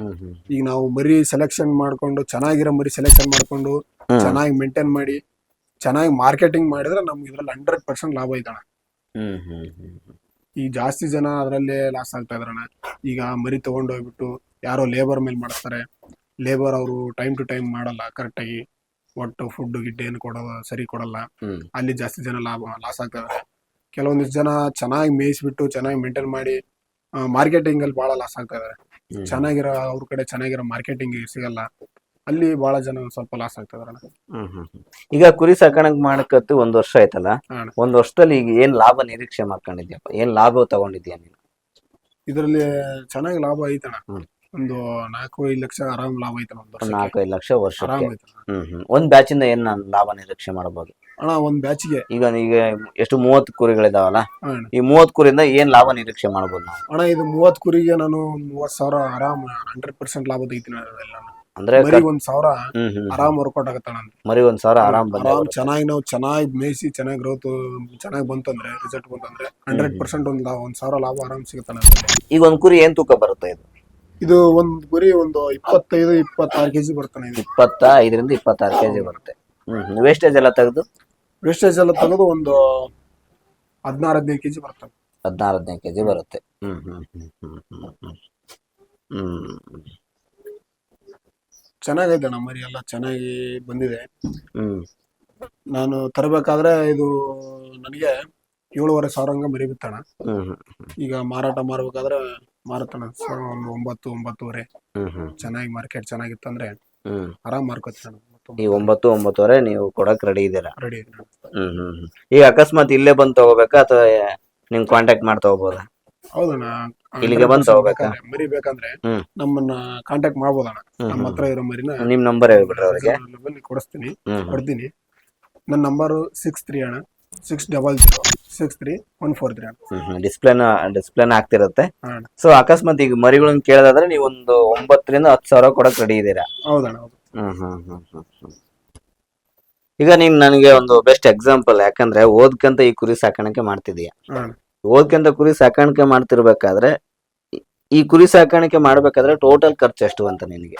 Speaker 2: ಹ್ಮ್
Speaker 1: ಈಗ ನಾವು ಮರಿ ಸೆಲೆಕ್ಷನ್ ಮಾಡ್ಕೊಂಡು ಚೆನ್ನಾಗಿರೋ ಮರಿ ಸೆಲೆಕ್ಷನ್ ಮಾಡ್ಕೊಂಡು ಚೆನ್ನಾಗಿ ಮೇಂಟೈನ್ ಮಾಡಿ ಚೆನ್ನಾಗಿ ಮಾರ್ಕೆಟಿಂಗ್ ಮಾಡಿದ್ರೆ ನಮ್ಗೆ ಇದ್ರಲ್ಲಿ ಹಂಡ್ರೆಡ್ ಪರ್ಸೆಂಟ್ ಲಾಭ
Speaker 2: ಐತಣ
Speaker 1: ಈಗ ಜಾಸ್ತಿ ಜನ ಅದರಲ್ಲೇ ಲಾಸ್ ಆಗ್ತಾ ಇದ್ರಣ ಈಗ ಮರಿ ತಗೊಂಡು ಹೋಗ್ಬಿಟ್ಟು ಯಾರೋ ಲೇಬರ್ ಮೇಲೆ ಮಾಡಿಸ್ತಾರೆ. ಲೇಬರ್ ಅವರು ಟೈಮ್ ಟು ಟೈಮ್ ಮಾಡಲ್ಲ ಕರೆಕ್ಟಾಗಿ ಒಟ್ಟು ಫುಡ್ ಗಿಡ್ ಏನು ಕೊಡೋದು ಸರಿ ಕೊಡಲ್ಲ. ಅಲ್ಲಿ ಜಾಸ್ತಿ ಜನ ಲಾಭ ಲಾಸ್ ಆಗ್ತಾ ಇದಾರೆ. ಕೆಲವೊಂದಿಷ್ಟು ಜನ ಚೆನ್ನಾಗಿ ಮೇಯಿಸ್ಬಿಟ್ಟು ಚೆನ್ನಾಗಿ ಮೇಂಟೈನ್ ಮಾಡಿ ಮಾರ್ಕೆಟಿಂಗ್ ಅಲ್ಲಿ ಬಹಳ ಲಾಸ್ ಆಗ್ತಾ ಇದಾರೆ. ಚೆನ್ನಾಗಿರೋ ಅವ್ರ ಕಡೆ ಚೆನ್ನಾಗಿರೋ ಮಾರ್ಕೆಟಿಂಗ್ ಸಿಗಲ್ಲ ಅಲ್ಲಿ ಬಹಳ ಜನ ಒಂದ್ ಸ್ವಲ್ಪ ಲಾಸ್ ಆಗ್ತಾ ಇದಾರೆ
Speaker 2: ಹ್ಮ್ ಹ್ಮ್ ಹ್ಮ್. ಈಗ ಕುರಿ ಸಾಕಾಣಿಕೆ ಮಾಡಕತ್ತು ಒಂದ್ ವರ್ಷ ಆಯ್ತಲ್ಲ
Speaker 1: ಹಾ.
Speaker 2: ಒಂದ್ ವರ್ಷದಲ್ಲಿ ಈಗ ಏನ್ ಲಾಭ ನಿರೀಕ್ಷೆ ಮಾಡ್ಕೊಂಡಿದ್ಯಪ್ಪ ಏನ್ ಲಾಭ ತಗೊಂಡಿದ್ಯಾ ನೀನು
Speaker 1: ಇದರಲ್ಲಿ ಚೆನ್ನಾಗಿ ಲಾಭ ಐತಣ್ಣ
Speaker 2: ಹ್ಮ್.
Speaker 1: ಒಂದು ನಾಲ್ಕು ಐದು ಲಕ್ಷ ಆರಾಮ್ ಲಾಭ
Speaker 2: ಐತೆ
Speaker 1: ವರ್ಷಕ್ಕೆ.
Speaker 2: ನಾಲ್ಕೈದು ಲಕ್ಷ ವರ್ಷ
Speaker 1: ಆರಾಮ್ ಐತೆ
Speaker 2: ಹ್ಮ್ ಹ್ಮ್. ಒಂದ್ ಬ್ಯಾಚ್ ಇಂದ ಏನ್ ನಾನು ಲಾಭ ನಿರೀಕ್ಷೆ ಮಾಡಬಹುದು
Speaker 1: ಅಣ್ಣ ಒಂದ್ ಬ್ಯಾಚಿಗೆ
Speaker 2: ಈಗ ಈಗ ಎಷ್ಟು ಮೂವತ್ತು ಕುರಿಗಳಿದಾವಲ್ಲ
Speaker 1: ಅಣ್ಣ.
Speaker 2: ಈ ಮೂವತ್ ಕುರಿಯಿಂದ ಏನ್ ಲಾಭ ನಿರೀಕ್ಷೆ ಮಾಡಬಹುದು ನಾವು?
Speaker 1: ಅಣ್ಣ ಇದು ಮೂವತ್ ಕುರಿಗೆ ನಾನು ಒಂದ್ ಮೂವತ್ ಸಾವಿರ ಆರಾಮ್ ಹಂಡ್ರೆಡ್ ಪರ್ಸೆಂಟ್ ಲಾಭ ಐತಿ
Speaker 2: ಅಂದ್ರೆ
Speaker 1: ಒಂದ್ ಸಾವಿರ
Speaker 2: ಹ್ಮ್ ಹ್ಮ್
Speaker 1: ಆರಾಮ್ ವರ್ಕೌಟ್ ಆಗತ್ತಣ್ಣ
Speaker 2: ಮರಿ ಒಂದ್ ಸಾವಿರ ಆರಾಮ್ ಬಂದ
Speaker 1: ಆರಾಮ್ ಚೆನ್ನಾಗಿ ನಾವು ಚೆನ್ನಾಗಿ ಮೇಯಿಸಿ ಚೆನ್ನಾಗಿ ಗ್ರೋತ್ ಚೆನ್ನಾಗಿ ಬಂತಂದ್ರೆ ರಿಸಲ್ಟ್ ಬಂತಂದ್ರೆ ಹಂಡ್ರೆಡ್ ಪರ್ಸೆಂಟ್ ಒಂದ್ ಲಾ- ಒಂದ್ ಸಾವಿರ ಲಾಭ ಆರಾಮ್ ಸಿಗತ್ತ.
Speaker 2: ಈಗ ಒಂದ್ ಕುರಿ ಏನ್ ತೂಕ ಬರುತ್ತೆ ಇದು?
Speaker 1: ಇದು ಒಂದ್ ಗುರಿ ಒಂದು ಇಪ್ಪತ್ತೈದು ಇಪ್ಪತ್ತಾರು ಕೆಜಿ ಬರ್ತಾನೆ ಇದು.
Speaker 2: ಇಪ್ಪತ್ತ ಐದರಿಂದ ಇಪ್ಪತ್ತಾರು ಕೆಜಿ ಬರುತ್ತೆ. ಹ್ಮ್ ವೇಸ್ಟೇಜ್ ಎಲ್ಲ ತೆಗೆದು?
Speaker 1: ವೇಸ್ಟೇಜ್ ಎಲ್ಲ ತೆಗೆದು ಒಂದು ಹದಿನಾರು ಹದಿನೈದು ಕೆಜಿ ಬರ್ತಾನೆ
Speaker 2: ಹದಿನಾರು ಹದಿನೈದು ಕೆಜಿ ಬರುತ್ತೆ. ಹ್ಮ್ ಹ್ಮ್ ಹ್ಮ್ ಹ್ಮ್ ಹ್ಮ್ ಹ್ಮ್. ಹ್ಮ್.
Speaker 1: ಚೆನ್ನಾಗೈತೆ ನಮ್ಮ ಮರಿ ಎಲ್ಲ ಚೆನ್ನಾಗಿ ಬಂದಿದೆ.
Speaker 2: ಹ್ಮ್.
Speaker 1: ನಾನು ತರಬೇಕಾದ್ರೆ ಇದು ನನಗೆ ಏಳುವರೆ ಸಾವಿರ ಹಂಗ ಮರಿ ಬಿತ್ತಣ.
Speaker 2: ಹ್ಮ್ ಹ್ಮ್.
Speaker 1: ಈಗ ಮಾರಾಟ ಮಾಡ್ಬೇಕಾದ್ರೆ ಮಾರತಣ ಒಂದು ಒಂಬತ್ತು ಒಂಬತ್ತುವರೆ.
Speaker 2: ಹ್ಮ್ ಹ್ಮ್.
Speaker 1: ಚೆನ್ನಾಗಿ ಮಾರ್ಕೆಟ್ ಚೆನ್ನಾಗಿತ್ತಂದ್ರೆ
Speaker 2: ಹ್ಮ್.
Speaker 1: ಆರಾಮ್ ಮಾರ್ಕೋತೀನಿ
Speaker 2: ಈ ಒಂಬತ್ತು ಒಂಬತ್ತುವರೆ ನೀವು ಕೊಡಕ್ ರೆಡಿ ಇದ್ದೀರಾ?
Speaker 1: ರೆಡಿ
Speaker 2: ಹ್ಮ್ ಹ್ಮ್ ಹ್ಮ್. ಈಗ ಅಕಸ್ಮಾತ್ ಇಲ್ಲೇ ಬಂದು ತಗೋಬೇಕಾ ಅಥವಾ ನಿಮ್ ಕಾಂಟ್ಯಾಕ್ಟ್ ಮಾಡಿ ತಗೋಬೋದಾ?
Speaker 1: ಹೌದಣ್ಣ
Speaker 2: ಇಲ್ಲಿಗೆ ಬಂದು
Speaker 1: 100%
Speaker 2: ತಗೋಬೇಕಾ?
Speaker 1: ಬೇಕಾದ್ರೆ, ಮರಿ ಬೇಕಂದ್ರೆ
Speaker 2: ಹ್ಮ್.
Speaker 1: ನಮ್ಮನ್ನ ಕಾಂಟ್ಯಾಕ್ಟ್ ಮಾಡ್ಬೋದಣ್ಣ.
Speaker 2: ಹ್ಮ್
Speaker 1: ನಮ್ಮ ಹತ್ರ ಇರೋ ಮರಿನ
Speaker 2: ನಿಮ್ ನಂಬರ್ ಹೇಳ್ಬಿಡ್ರಿ ಅವ್ರಿಗೆ.
Speaker 1: ಕೊಡಿಸ್ತೀನಿ.
Speaker 2: ಹ್ಮ್ ಹ್ಮ್.
Speaker 1: ಕೊಡ್ತೀನಿ. ನನ್ನ ನಂಬರ್ ಸಿಕ್ಸ್ ತ್ರೀ ಅಣ್ಣ. Six double zero six three one four three
Speaker 2: ಡಿಸ್ಪ್ಲೇನ ಡಿಸ್ಪ್ಲೇನ ಆಗ್ತಿರುತ್ತೆ
Speaker 1: ಅಣ್ಣ
Speaker 2: ಸೊ ಅಕಸ್ಮಾತ್ ಈಗ ಮರಿಗಳನ್ನ ಕೇಳೋದಾದ್ರೆ ನೀವು ಒಂದು ಒಂಬತ್ತರಿಂದ ಹತ್ತು ಸಾವಿರ ಕೊಡಕ್ ರೆಡಿ ಇದ್ದೀರಾ?
Speaker 1: ಹೌದಣ್ಣ ಹೌದು.
Speaker 2: ಹ್ಮ್ ಹ್ಮ್ ಹ್ಮ್ ಹ್ಮ್ ಹ್ಮ್. ಈಗ ನೀನ್ ನನಗೆ ಒಂದು ಬೆಸ್ಟ್ ಎಕ್ಸಾಂಪಲ್ ಯಾಕಂದ್ರೆ ಓದ್ಕಂತ ಈ ಕುರಿ ಸಾಕಾಣಿಕೆ ಮಾಡ್ತಿದೀಯ
Speaker 1: ಅಣ್ಣ
Speaker 2: ಓದ್ಕಂತ ಕುರಿ ಸಾಕಾಣಿಕೆ ಮಾಡ್ತಿರ್ಬೇಕಾದ್ರೆ ಈ- ಕುರಿ ಸಾಕಾಣಿಕೆ ಮಾಡ್ಬೇಕಾದ್ರೆ ಟೋಟಲ್ ಖರ್ಚು ಎಷ್ಟು ಅಂತ ನಿನಗೆ?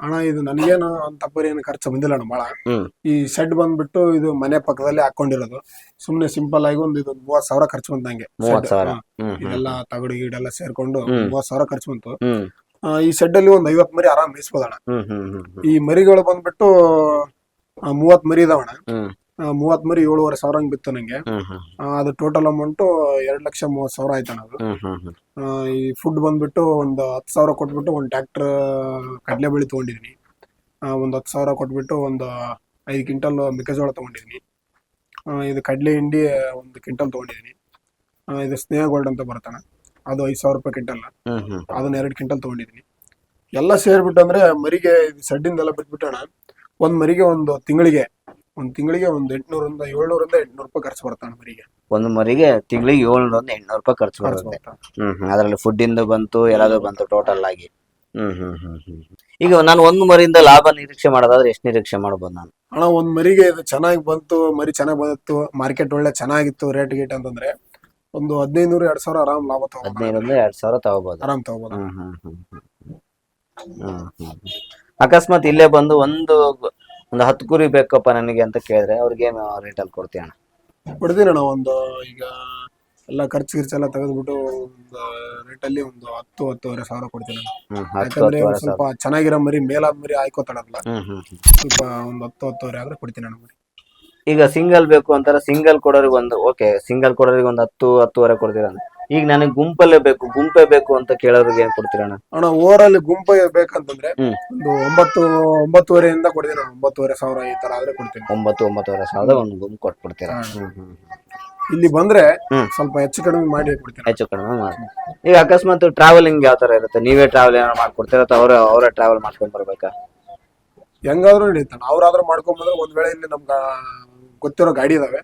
Speaker 1: ಅಣ್ಣ ಇದು ನನಗೇನು ಅಂತ ಪರಿ ಏನು ಖರ್ಚು ಬಂದಿಲ್ಲ ಅಣ್ಣ ಭಾಳ
Speaker 2: ಹ್ಮ್.
Speaker 1: ಈ ಶೆಡ್ ಬಂದ್ಬಿಟ್ಟು ಇದು ಮನೆ ಪಕ್ಕದಲ್ಲಿ ಹಾಕೊಂಡಿರೋದು. ಸುಮ್ನೆ ಸಿಂಪಲ್ ಆಗಿ ಒಂದು ಇದು ಮೂವತ್ ಸಾವಿರ ಖರ್ಚು ಬಂದಂಗೆ ನಂಗೆ
Speaker 2: ಮೂವತ್
Speaker 1: shed.
Speaker 2: ಸಾವಿರ ಹ್ಮ್ ಹ್ಮ್.
Speaker 1: ಇದೆಲ್ಲ ತಗಡು ಗೀಡೆಲ್ಲ ಸೇರ್ಕೊಂಡು
Speaker 2: ಹ್ಮ್.
Speaker 1: ಮೂವತ್ ಸಾವಿರ ಖರ್ಚು ಬಂತು.
Speaker 2: ಹ್ಮ್.
Speaker 1: ಆ, ಈ ಶೆಡ್ ಅಲ್ಲಿ ಒಂದ್ ಐವತ್ ಮರಿ ಆರಾಮ್ ಮೇಯಿಸ್ಬೋದಣ್ಣ.
Speaker 2: ಹ್ಮ್ ಹ್ಮ್ ಹ್ಮ್ ಹ್ಮ್.
Speaker 1: ಈ ಮರಿಗಳು ಬಂದ್ಬಿಟ್ಟು ಆ, ಮೂವತ್ ಮರಿ ಇದಾವಣ್ಣ.
Speaker 2: ಹ್ಮ್.
Speaker 1: ಆ, ಮೂವತ್ ಮರಿ ಏಳುವರೆ ಸಾವಿರ ಹಂಗ್ ಬಿತ್ತು ನಂಗೆ. ಆ, ಅದು ಟೋಟಲ್ ಅಮೌಂಟ್ ಎರಡ್ ಲಕ್ಷ ಮೂವತ್ ಸಾವಿರ ಆಯ್ತಣ್ಣ ಅದು ಆ, ಈ ಫುಡ್ ಬಂದ್ಬಿಟ್ಟು ಒಂದು ಹತ್ತು ಸಾವಿರ ಕೊಟ್ಬಿಟ್ಟು ಒಂದು ಟ್ರ್ಯಾಕ್ಟರ್ ಕಡಲೆ ಬೆಳೆ ತೊಗೊಂಡಿದ್ದೀನಿ ಒಂದು ಹತ್ತು ಸಾವಿರ ಕೊಟ್ಬಿಟ್ಟು ಒಂದು ಐದು ಕ್ವಿಂಟಲ್ ಮೆಕ್ಕೆಜೋಳ ತೊಗೊಂಡಿದ್ದೀನಿ ಆ, ಇದು ಕಡಲೆ ಹಿಂಡಿ ಒಂದು ಕ್ವಿಂಟಲ್ ತೊಗೊಂಡಿದ್ದೀನಿ ಆ, ಇದು ಸ್ನೇಹ ಗೋಲ್ಡ್ ಅಂತ ಬರ್ತಾನೆ ಅದು ಐದು ಸಾವಿರ ರೂಪಾಯಿ ಕ್ವಿಂಟಲ್. ಅದನ್ನ ಎರಡು ಕ್ವಿಂಟಲ್ ತೊಗೊಂಡಿದ್ದೀನಿ ಎಲ್ಲ ಸೇರ್ಬಿಟ್ಟು ಅಂದ್ರೆ ಮರಿಗೆ ಸಡ್ಡಿಂದೆಲ್ಲ ಬಿಟ್ಬಿಟ್ಟಣ ಒಂದು ಮರಿಗೆ ಒಂದು ತಿಂಗಳಿಗೆ ಒಂದು ತಿಂಗಳಿಗೆ ಒಂದು ಎಂಟ್ನೂರಿಂದ ಏಳ್ನೂರಿಂದ ಎಂಟ್ನೂರು ರೂಪಾಯಿ ಖರ್ಚು ಬರ್ತಾನೆ ಮರಿಗೆ.
Speaker 2: ಒಂದು ಮರಿಗೆ ತಿಂಗಳಿಗೆ ಏಳ್ನೂರಿಂದ ಎಂಟ್ನೂರು ರೂಪಾಯಿ ಖರ್ಚು ಬರುತ್ತೆ. ಹ್ಮ್ ಹ್ಮ್. ಅದ್ರಲ್ಲಿ ಫುಡ್ ಇಂದ ಬಂತು ಎಲ್ಲಾದ್ರೂ ಬಂತು ಟೋಟಲ್ ಆಗಿ. ಹ್ಮ್ ಹ್ಮ್ ಹ್ಮ್ ಹ್ಮ್ ಈಗ ನಾನು ಒಂದು ಮರಿಯಿಂದ ಲಾಭ ನಿರೀಕ್ಷೆ ಮಾಡೋದಾದ್ರೆ ಎಷ್ಟು ನಿರೀಕ್ಷೆ ಮಾಡ್ಬೋದು ನಾನು?
Speaker 1: ಅಣ್ಣ ಒಂದ್ ಮರಿಗೆ ಇದು ಚೆನ್ನಾಗಿ ಬಂತು ಮರಿ ಚೆನ್ನಾಗಿ ಬಂದಿತ್ತು ಮಾರ್ಕೆಟ್ ಒಳ್ಳೆ ಚೆನ್ನಾಗಿತ್ತು ರೇಟ್ ಗೀಟ್ ಅಂತಂದ್ರೆ ಒಂದು ಹದಿನೈದು ನೂರು ಎರಡ್ ಸಾವಿರ ಆರಾಮ್ ಲಾಭ ತಗೋಬಹುದು
Speaker 2: ಹದಿನೈದರಿಂದ ಎರಡ್ ಸಾವಿರ ತಗೋಬಹುದು
Speaker 1: ಆರಾಮ್ ತಗೋಬಹುದು
Speaker 2: ಹ್ಮ್ ಹ್ಮ್ ಹ್ಮ್ ಹ್ಮ್ ಹ್ಮ್ ಹ್ಮ್ ಹ್ಮ್. ಅಕಸ್ಮಾತ್ ಇಲ್ಲೇ ಬಂದು ಒಂದು ಒಂದು ಹತ್ತು ಕುರಿ ಬೇಕಪ್ಪ ನನಗೆ ಅಂತ ಕೇಳಿದ್ರೆ ಅವ್ರಿಗೇನು ರೇಟಲ್ಲಿ ಕೊಡ್ತೀಯ ಅಣ್ಣ
Speaker 1: ಕೊಡ್ತೀನಿ ಅಣ್ಣ ಒಂದು ಈಗ ಎಲ್ಲ ಖರ್ಚು ಗಿರ್ಚು ಎಲ್ಲ ತೆಗೆದ್ಬಿಟ್ಟು ಒಂದು ರೇಟಲ್ಲಿ ಒಂದು ಹತ್ತು ಹತ್ತುವರೆ ಸಾವಿರ ಕೊಡ್ತೀನಿ ಅಣ್ಣ.
Speaker 2: ಹ್ಮ್ ಹತ್ತು
Speaker 1: ಯಾಕಂದ್ರೆ
Speaker 2: ಹತ್ತುವರೆ
Speaker 1: ಸ್ವಲ್ಪ ಚೆನ್ನಾಗಿರೋ ಮರಿ ಮೇಲಾದ ಮರಿ ಆಯ್ಕೋತಾಳಲ್ಲ
Speaker 2: ಹ್ಮ್ ಹ್ಮ್ ಹ್ಮ್.
Speaker 1: ಸ್ವಲ್ಪ ಒಂದು ಹತ್ತು ಹತ್ತುವರೆ ಆದ್ರೆ ಕೊಡ್ತೀನಿ ಅಣ್ಣ ಮರಿ
Speaker 2: ಈಗ ಸಿಂಗಲ್ ಬೇಕು ಅಂತಾರೆ ಸಿಂಗಲ್ ಕೊಡೋರಿಗೆ ಒಂದು ಓಕೆ ಸಿಂಗಲ್ ಕೊಡೋರಿಗೆ ಒಂದು ಹತ್ತು ಹತ್ತುವರೆ ಕೊಡ್ತೀರ ಈಗ ನನಗೆ ಗುಂಪಲ್ಲೇ ಬೇಕು ಗುಂಪೇ ಬೇಕು ಅಂತ ಕೇಳೋರಿಗೆ ಏನ್ ಕೊಡ್ತೀರಣ್ಣ
Speaker 1: ಅಣ್ಣ? ಓವರ್ ಅಲ್ಲಿ ಗುಂಪು ಬೇಕಂತಂದ್ರೆ
Speaker 2: ಹ್ಮ್.
Speaker 1: ಒಂದು ಒಂಬತ್ತು ಒಂಬತ್ತುವರೆಯಿಂದ ಕೊಡ್ತೀನಿ ಅಣ್ಣ ಒಂಬತ್ತುವರೆ ಸಾವಿರ ಈ ತರ ಆದ್ರೆ ಕೊಡ್ತೀನಿ.
Speaker 2: ಒಂಬತ್ತು ಒಂಬತ್ತುವರೆ ಸಾವಿರದ ಒಂದು ಗುಂಪು ಕೊಟ್ಬಿಡ್ತೀರ?
Speaker 1: ಹಾ.
Speaker 2: ಹ್ಮ್ ಹ್ಮ್
Speaker 1: ಇಲ್ಲಿ ಬಂದ್ರೆ
Speaker 2: ಹ್ಮ್.
Speaker 1: ಸ್ವಲ್ಪ ಹೆಚ್ಚು ಕಡಿಮೆ ಮಾಡಿ ಕೊಡ್ತೀನಿ.
Speaker 2: ಹೆಚ್ಚು ಕಡಿಮೆ ಮಾಡಿ. ಈಗ ಅಕಸ್ಮಾತ್ ಟ್ರಾವೆಲಿಂಗ್ ಯಾವ ತರ ಇರುತ್ತೆ? ನೀವೇ ಟ್ರಾವೆಲ್ ಏನಾದ್ರು ಮಾಡ್ಕೊಡ್ತೀರ ಅಥವಾ ಅವರೇ ಅವರೇ ಟ್ರಾವೆಲ್ ಮಾಡ್ಕೊಂಡ್ ಬರ್ಬೇಕಾ?
Speaker 1: ಹೆಂಗಾದ್ರೂ ನಡೀತಾನೆ ಅವ್ರಾದ್ರೂ ಮಾಡ್ಕೊಂಬಂದ್ರೆ ಒಂದ್ ವೇಳೆ ಇಲ್ಲಿ ನಮ್ಗ ಗೊತ್ತಿರೋ ಗಾಡಿ ಇದಾವೆ.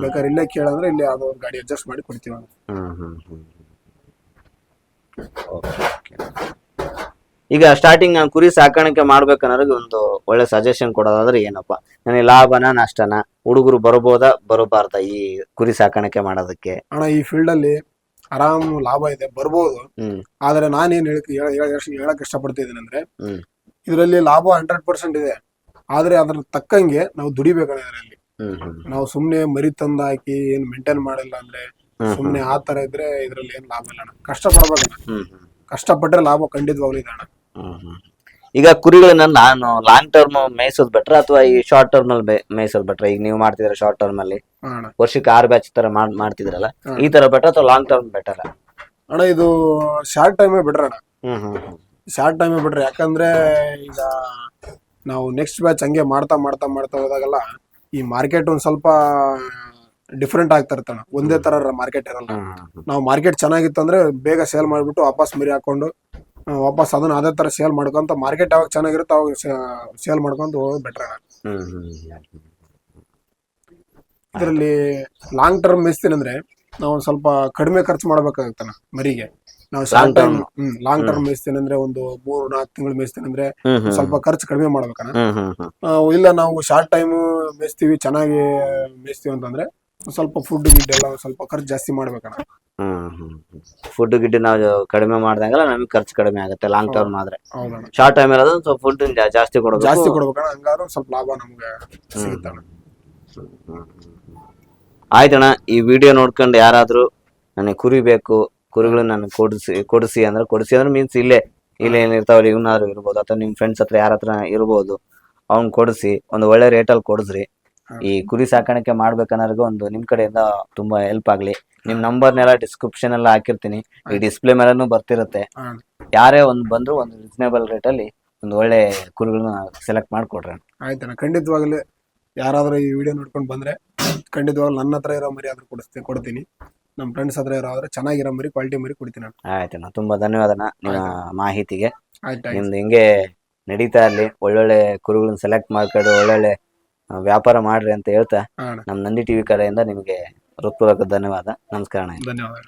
Speaker 1: ಬೇಕಾದ್ರೆ ಇಲ್ಲೇ ಕೇಳಂದ್ರೆ ಇಲ್ಲಿ ಅದು ಗಾಡಿ ಅಡ್ಜಸ್ಟ್ ಮಾಡಿ ಕೊಡ್ತೀವಿ ಅಣ್ಣ.
Speaker 2: ಹ್ಮ್ ಹ್ಮ್ ಹ್ಮ್ Okay, okay. ಈಗ ಸ್ಟಾರ್ಟಿಂಗ್ ನಾನು ಕುರಿ ಸಾಕಾಣಿಕೆ ಮಾಡ್ಬೇಕನ್ನೋರಿಗೆ ಒಂದು ಒಳ್ಳೆ ಸಜೆಷನ್ ಕೊಡೋದಾದ್ರೆ ಏನಪ್ಪ? ನನಗೆ ಲಾಭನ ನಷ್ಟನ? ಹುಡುಗರು ಬರಬಹುದ ಬರಬಾರ್ದ ಈ ಕುರಿ ಸಾಕಾಣಿಕೆ ಮಾಡೋದಕ್ಕೆ?
Speaker 1: ಅಣ್ಣ ಈ ಫೀಲ್ಡ್ ಅಲ್ಲಿ ಆರಾಮ್ ಲಾಭ ಇದೆ ಬರ್ಬೋದು.
Speaker 2: ಹ್ಮ್.
Speaker 1: ಆದ್ರೆ ನಾನೇನ್ ಹೇಳಕ್ ಹೇಳ- ಹೇಳ- ಹೇಳಕ್ ಇಷ್ಟಪಡ್ತಿದ್ದೀನಿ ಅಂದ್ರೆ
Speaker 2: ಹ್ಮ್.
Speaker 1: ಇದರಲ್ಲಿ ಲಾಭ ಹಂಡ್ರೆಡ್ ಪರ್ಸೆಂಟ್ ಇದೆ. ಆದ್ರೆ ಅದ್ರ ತಕ್ಕಂಗೆ ನಾವು ದುಡಿಬೇಕಣ್ಣ ಇದರಲ್ಲಿ. ನಾವು ಸುಮ್ನೆ ಮರಿ ತಂದು ಹಾಕಿ ಏನ್ ಮೇಂಟೈನ್ ಮಾಡಿಲ್ಲ ಅಂದ್ರೆ ಸುಮ್ನೆ ಆ ತರ ಇದ್ರೆ ಇದ್ರಲ್ಲಿ ಏನ್ ಲಾಭ ಇಲ್ಲ ಅಣ್ಣ. ಕಷ್ಟ ಪಡ್ಬೇಕಣ್ಣ
Speaker 2: ಕಷ್ಟ ಪಟ್ರೆ
Speaker 1: ಕಷ್ಟಪಟ್ರೆ ಲಾಭ ಖಂಡಿತವಾಗ್ಲಿ ಇದೆ ಅಣ್ಣ.
Speaker 2: ಈಗ ಕುರಿಗಳನ್ನ ನಾನು ಲಾಂಗ್ ಟರ್ಮ್ ಮೇಯಿಸೋದು ಬೆಟ್ರ ಅಥವಾ ಈ ಶಾರ್ಟ್ ಟರ್ಮ್ ಅಲ್ಲಿ ಮೇಯಿಸೋದು ಬೆಟ್ರ ಈಗ ನೀವು ಮಾಡ್ತಿದ್ರೆ ಶಾರ್ಟ್ ಟರ್ಮ್ ಅಲ್ಲಿ
Speaker 1: ಹಾ ಅಣ್ಣ.
Speaker 2: ವರ್ಷಕ್ಕೆ ಆರು ಬ್ಯಾಚ್ ತರ ಮಾಡ್ ಮಾಡ್ತಿದ್ರಲ್ಲ ಈ ತರ ಬೆಟ್ರ ಅಥವಾ ಲಾಂಗ್ ಟರ್ಮ್ ಬೆಟರ್
Speaker 1: ಅಣ್ಣ ಇದು ಶಾರ್ಟ್ ಟೈಮೇ ಬೆಟರ್ ಅಣ್ಣ.
Speaker 2: ಹ್ಮ್ ಹ್ಮ್ ಹ್ಮ್.
Speaker 1: ಶಾರ್ಟ್ ಟೈಮೇ ಬಿಡ್ರಿ ಯಾಕಂದ್ರೆ ಈಗ ನಾವು ನೆಕ್ಸ್ಟ್ ಬ್ಯಾಚ್ ಹಂಗೆ ಮಾಡ್ತಾ ಮಾಡ್ತಾ ಮಾಡ್ತಾ ಹೋದಾಗೆಲ್ಲ ಈ ಮಾರ್ಕೆಟ್ ಒಂದ್ ಸ್ವಲ್ಪ ಡಿಫ್ರೆಂಟ್ ಆಗ್ತಾ ಇರ್ತಾನ ಒಂದೇ ತರ ಮಾರ್ಕೆಟ್ ಇರಲ್ಲ. ನಾವು ಮಾರ್ಕೆಟ್ ಚೆನ್ನಾಗಿತ್ತಂದ್ರೆ ಬೇಗ ಸೇಲ್ ಮಾಡಿಬಿಟ್ಟು ವಾಪಸ್ ಮರಿ ಹಾಕೊಂಡು ವಾಪಸ್ ಅದನ್ನ ಅದೇ ತರ ಸೇಲ್ ಮಾಡ್ಕೊಂತ ಮಾರ್ಕೆಟ್ ಯಾವಾಗ ಚೆನ್ನಾಗಿರುತ್ತೆ ಅವಾಗ ಸೇಲ್ ಮಾಡ್ಕೊಂತ ಹೋಗೋದು ಬೆಟರ್ ಇದರಲ್ಲಿ ಲಾಂಗ್ ಟರ್ಮ್ ಮೇಯಿಸ್ತೀನಿ ಅಂದ್ರೆ ನಾವು ಸ್ವಲ್ಪ ಕಡಿಮೆ ಖರ್ಚು ಮಾಡ್ಬೇಕಾಗತ್ತಣ್ಣ ಮರಿಗೆ. ನಾವು ಶಾರ್ಟ್ ಟೈಮ್ ಹ್ಮ್ ಲಾಂಗ್ ಟರ್ಮ್ ಮೇಯಿಸ್ತೇನೆ ಅಂದ್ರೆ ಒಂದು ಮೂರು ನಾಲ್ಕು ತಿಂಗಳು ಮೇಯಿಸ್ತೇನೆ ಅಂದ್ರೆ ಸ್ವಲ್ಪ ಖರ್ಚು ಕಡಿಮೆ ಮಾಡ್ಬೇಕಣ್ಣ. ಆ, ಇಲ್ಲ ನಾವು ಶಾರ್ಟ್ ಟೈಮ್ ಮೇಯಿಸ್ತೀವಿ ಚೆನ್ನಾಗಿ ಮೇಯಿಸ್ತೀವಿ ಅಂತಂದ್ರೆ ಸ್ವಲ್ಪ ಫುಡ್ ಗಿಡ್ ಎಲ್ಲ ಸ್ವಲ್ಪ ಖರ್ಚು ಜಾಸ್ತಿ ಮಾಡ್ಬೇಕಣ್ಣ.
Speaker 2: ಹ್ಮ್ ಹ್ಮ್ ಫುಡ್ ಗಿಡ್ ನಾವು ಕಡಿಮೆ ಮಾಡ್ದಂಗೆಲ್ಲ ನಮಗೆ ಖರ್ಚು ಕಡಿಮೆ ಆಗುತ್ತೆ ಲಾಂಗ್ ಟರ್ಮ್ ಆದ್ರೆ.
Speaker 1: ಹೌದಣ್ಣ.
Speaker 2: ಶಾರ್ಟ್ ಟೈಮ್ ಇರೋದು ಸ್ವಲ್ಪ ಫುಡ್ ಜಾಸ್ತಿ ಕೊಡೋದು
Speaker 1: ಜಾಸ್ತಿ ಕೊಡ್ಬೇಕಣ್ಣ ಹಂಗಾದ್ರೆ ಸ್ವಲ್ಪ ಲಾಭ ನಮ್ಗೆ ಸಿಗುತ್ತಣ್ಣ.
Speaker 2: ಆಯ್ತಣ್ಣ ಈ ವಿಡಿಯೋ ನೋಡ್ಕೊಂಡು ಯಾರಾದರೂ ನನಗೆ ಕುರಿ ಬೇಕು ಕುರಿಗಳು ನನಗೆ ಕೊಡಿಸಿ ಕೊಡಿಸಿ ಅಂದ್ರೆ ಕೊಡಿಸಿ ಅಂದ್ರೆ ಮೀನ್ಸ್ ಇಲ್ಲೇ ಇಲ್ಲೇ ಏನಿರ್ತಾವಲ್ಲ ಇವನಾದ್ರು ಇರ್ಬೋದು ಅಥವಾ ನಿಮ್ ಫ್ರೆಂಡ್ಸ್ ಹತ್ರ ಯಾರ ಹತ್ರ ಇರ್ಬೋದು ಅವ್ನ್ ಕೊಡಿಸಿ ಒಂದು ಒಳ್ಳೆ ರೇಟಲ್ಲಿ ಕೊಡಿಸ್ರಿ. ಈ ಕುರಿ ಸಾಕಾಣಿಕೆ ಮಾಡ್ಬೇಕನ್ನೋರ್ಗೆ ಒಂದು ನಿಮ್ ಕಡೆಯಿಂದ ತುಂಬಾ ಹೆಲ್ಪ್ ಆಗ್ಲಿ. ನಿಮ್ ನಂಬರ್ನೆಲ್ಲ ಡಿಸ್ಕ್ರಿಪ್ಷನ್ ಎಲ್ಲ ಹಾಕಿರ್ತೀನಿ. ಈ ಡಿಸ್ಪ್ಲೇ ಮೇಲೂ ಬರ್ತಿರುತ್ತೆ. ಯಾರೇ ಒಂದ್ ಬಂದ್ರು ಒಂದು ರೀಸನೇಬಲ್ ರೇಟಲ್ಲಿ ಒಂದು ಒಳ್ಳೆ ಕುರಿಗಳನ್ನ ಸೆಲೆಕ್ಟ್ ಮಾಡ್ಕೊಡ್ರಿ.
Speaker 1: ಆಯ್ತಣ್ಣ ಖಂಡಿತವಾಗ್ಲೂ ಯಾರಾದ್ರೂ ಈ ವಿಡಿಯೋ ನೋಡ್ಕೊಂಡು ಬಂದ್ರೆ ಖಂಡಿತವಾಗ್ಲೂ ನನ್ನ ಹತ್ರ ಇರೋ ಮರಿ ಆದ್ರೂ ಕೊಡಿಸ್ತೀನಿ ಕೊಡ್ತೀನಿ. ನಮ್ಮ ಫ್ರೆಂಡ್ಸ್ ಹತ್ರ ಇರೋ ಆದ್ರೆ ಚೆನ್ನಾಗಿರೋ ಮರಿ ಕ್ವಾಲಿಟಿ ಮರಿ ಕೊಡ್ತೀನಿ ಆಯ್ತು
Speaker 2: ಆಯ್ತಣ್ಣ ತುಂಬಾ ಧನ್ಯವಾದನ ನಿಮ್ಮ ಮಾಹಿತಿಗೆ.
Speaker 1: ಆಯ್ತು ಆಯ್ತು.
Speaker 2: ನಿಮ್ದು ಹಿಂಗೆ ನಡೀತಾ ಇರ್ಲಿ ಒಳ್ಳೊಳ್ಳೆ ಕುರುಗಳನ್ನ ಸೆಲೆಕ್ಟ್ ಮಾಡ್ಕೊಂಡು ಒಳ್ಳೊಳ್ಳೆ ಆ, ವ್ಯಾಪಾರ ಮಾಡ್ರಿ ಅಂತ ಹೇಳ್ತಾ
Speaker 1: ಹಾ ಅಣ್ಣ.
Speaker 2: ನಮ್ಮ ನಂದಿ ಟಿವಿ ಕಡೆಯಿಂದ ನಿಮಗೆ ಹೃತ್ಪೂರ್ವಕ ಧನ್ಯವಾದ. ನಮಸ್ಕಾರ ಅಣ್ಣ.
Speaker 1: ಧನ್ಯವಾದ